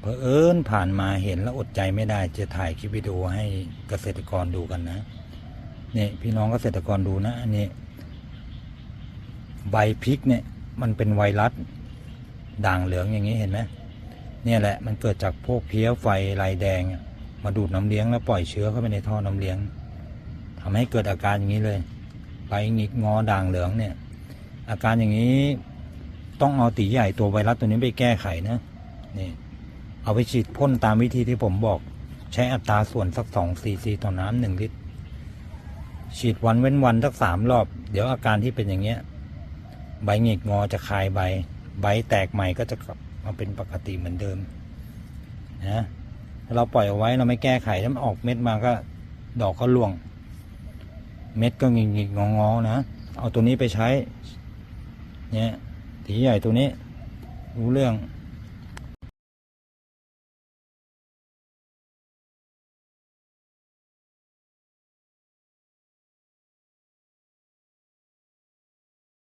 เพอเอิญผ่านมาเห็นแล้วอดใจไม่ได้จะถ่ายคลิปวิดีโอให้เกษตรกรดูกันนะเนี่ยพี่น้องเกษตรกรดูนะอันนี้ใบพริกเนี่ย มันเป็นไวรัสด่างเหลืองอย่างนี้เห็นไหมเนี่ยแหละมันเกิดจากพวกเพี้ยไฟลายแดง มาดูดน้ำเลี้ยงแล้วปล่อยเชื้อเข้าไปในท่อน้ำเลี้ยงทำให้เกิดอาการอย่างนี้เลยใบหงิกงอด่างเหลืองเนี่ย อาการอย่างนี้ต้องเอาตีใหญ่ตัวไวรัสตัวนี้ไปแก้ไขนะนี่ เอาไปฉีดพ่นตามวิธีที่ผมบอก ใช้อัตราส่วนสักสองซีซีต่อน้ำหนึ่งลิตร ฉีดวันเว้นวันสักสามรอบ เดี๋ยวอาการที่เป็นอย่างเงี้ย ใบหงิกงอจะคลายใบ ใบแตกใหม่ก็จะกลับมาเป็นปกติเหมือนเดิมนะถ้าเราปล่อยเอาไว้เราไม่แก้ไขถ้ามันออกเม็ดมาก็ดอกก็ร่วง เม็ดก็หงิกหงิกงองอๆนะเอาตัวนี้ไปใช้ เนี่ยตีใหญ่ตัวนี้ รู้เรื่อง